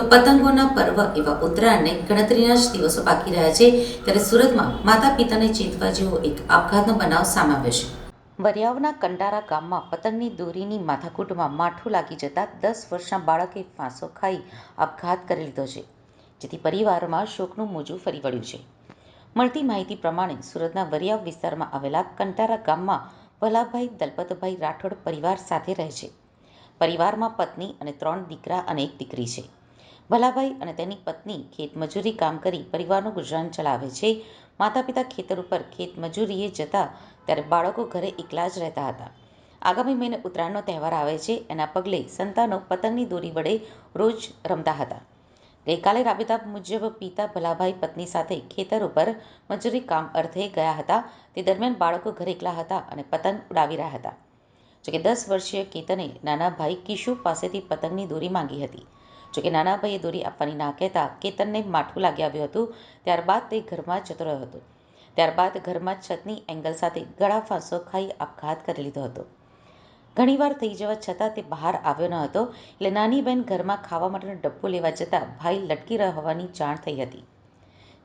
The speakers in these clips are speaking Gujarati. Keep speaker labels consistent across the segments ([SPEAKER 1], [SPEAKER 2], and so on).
[SPEAKER 1] પતંગોના પર્વ એવા ઉત્તરાયણને ગણતરીના જ દિવસો બાકી રહ્યા છે. ત્યારે સુરતમાં માતા પિતાને ચેતવા જેવો એક આપઘાતનો બનાવ સામે આવ્યો છે. વરિયાવના કંડારા ગામમાં પતંગની દોરીની માથાકૂટમાં માઠું લાગી જતાં દસ વર્ષના બાળકે ફાંસો ખાઈ આપઘાત કરી લીધો છે, જેથી પરિવારમાં શોકનું મોજું ફરી વળ્યું છે. મળતી માહિતી પ્રમાણે સુરતના વરિયાવ વિસ્તારમાં આવેલા કંટારા ગામમાં ભલાભાઈ દલપતભાઈ રાઠોડ પરિવાર સાથે રહે છે. પરિવારમાં પત્ની અને ત્રણ દીકરા અને એક દીકરી છે. ભલાભાઈ અને તેની પત્ની ખેતમજૂરી કામ કરી પરિવારનું ગુજરાન ચલાવે છે. માતા પિતા ખેતર ઉપર ખેતમજૂરીએ જતા ત્યારે બાળકો ઘરે એકલા જ રહેતા હતા. આગામી મહિને ઉત્તરાયણનો તહેવાર આવે છે. એના પગલે સંતાનો પતંગની દોરી વડે રોજ રમતા હતા. ગઈકાલે રાબેતા મુજબ પિતા ભલાભાઈ પત્ની સાથે ખેતર ઉપર મજૂરી કામ અર્થે ગયા હતા. તે દરમિયાન બાળકો ઘરે એકલા હતા અને પતંગ ઉડાવી રહ્યા હતા. જોકે દસ વર્ષીય કેતને નાના ભાઈ કિશુ પાસેથી પતંગની દોરી માંગી હતી. જોકે નાના ભાઈએ દોરી આપવાની ના કહેતા કેતનને માઠું લાગી આવ્યું હતું, ત્યારબાદ તે ઘરમાં જતો રહ્યો હતો. ત્યારબાદ ઘરમાં છતની એંગલ સાથે ગળા ફાંસો ખાઈ આપઘાત કરી લીધો હતો. ઘણીવાર થઈ જવા છતાં તે બહાર આવ્યો ન હતો, એટલે નાની બહેન ઘરમાં ખાવા માટેનો ડબ્બો લેવા જતાં ભાઈ લટકી રહ્યો હોવાની જાણ થઈ હતી.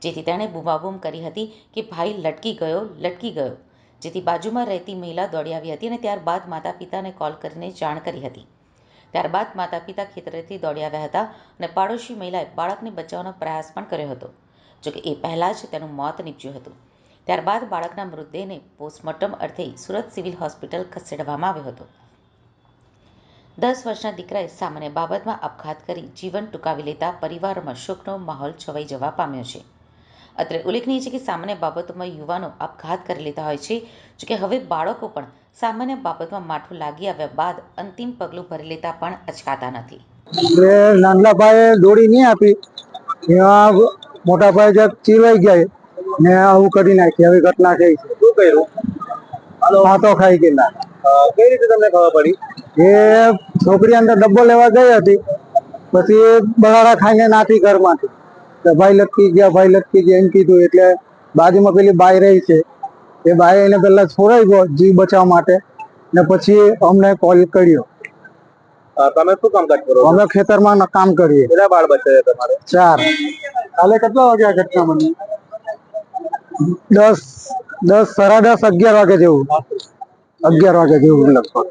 [SPEAKER 1] જેથી તેણે બૂમાબૂમ કરી હતી કે ભાઈ લટકી ગયો લટકી ગયો. જેથી બાજુમાં રહેતી મહિલા દોડી આવી હતી અને ત્યારબાદ માતા પિતાને કોલ કરીને જાણ કરી હતી. ત્યારબાદ માતા પિતા ખેતરેથી દોડી આવ્યા હતા અને પાડોશી મહિલાએ બાળકને બચાવવાનો પ્રયાસ પણ કર્યો હતો, જોકે એ પહેલાં જ તેનું મોત નીપજ્યું હતું. ત્યારબાદ બાળકના મૃતદેહને પોસ્ટમોર્ટમ અર્થે સુરત સિવિલ હોસ્પિટલ ખસેડવામાં આવ્યો હતો. દસ વર્ષના દીકરાએ સામાન્ય બાબતમાં આપઘાત કરી જીવન ટૂંકાવી લેતા પરિવારમાં શોકનો માહોલ છવાઈ જવા પામ્યો છે. અત્રે ઉલ્લેખનીય છે કે સામાન્ય બાબતોમાં યુવાનો આપઘાત કરી લેતા હોય છે. જોકે હવે બાળકો પણ સામાન્ય બાબતમાં માઠું લાગી આવ્યા બાદ અંતિમ પગલું ભરી લેતા પણ અચકાતા નથી.
[SPEAKER 2] એટલે નાનલા ભાઈએ દોડી નહીં આપી. એમાં મોટા ભાઈ જે ચીરવાઈ ગયા ને આવું કરી નાખી. આવી ઘટના થઈ છે.
[SPEAKER 3] શું કર્યું?
[SPEAKER 2] હાથો ખાઈ ગયેલા.
[SPEAKER 3] કઈ રીતે તમને ખબર પડી?
[SPEAKER 2] એ છોકરી અંદર ડબ્બો લેવા ગઈ હતી. પછી બગાડા ખાઈને નાથી ઘરમાંથી. તો ભાઈ લટકી ગયા ભાઈ લટકી ગયા એમ કીધું. એટલે બાજુમાં પેલી બાઈ રહી છે. એ બાઈ એને પહેલા છોડાઈ ગયો જીવ બચાવવા માટે. ને પછી અમને કોલ કર્યો.
[SPEAKER 3] તમે શું કામકાજ કરો છો?
[SPEAKER 2] અમે ખેતરમાં કામ કરીએ.
[SPEAKER 3] કેટલા બાળ બચ્ચા તમારે?
[SPEAKER 2] ચાર. કાલે કેટલા વાગ્યા ઘટના બની? દસ દસ સાડા દસ અગિયાર વાગે જેવું. અગિયાર વાગે જેવું લગભગ.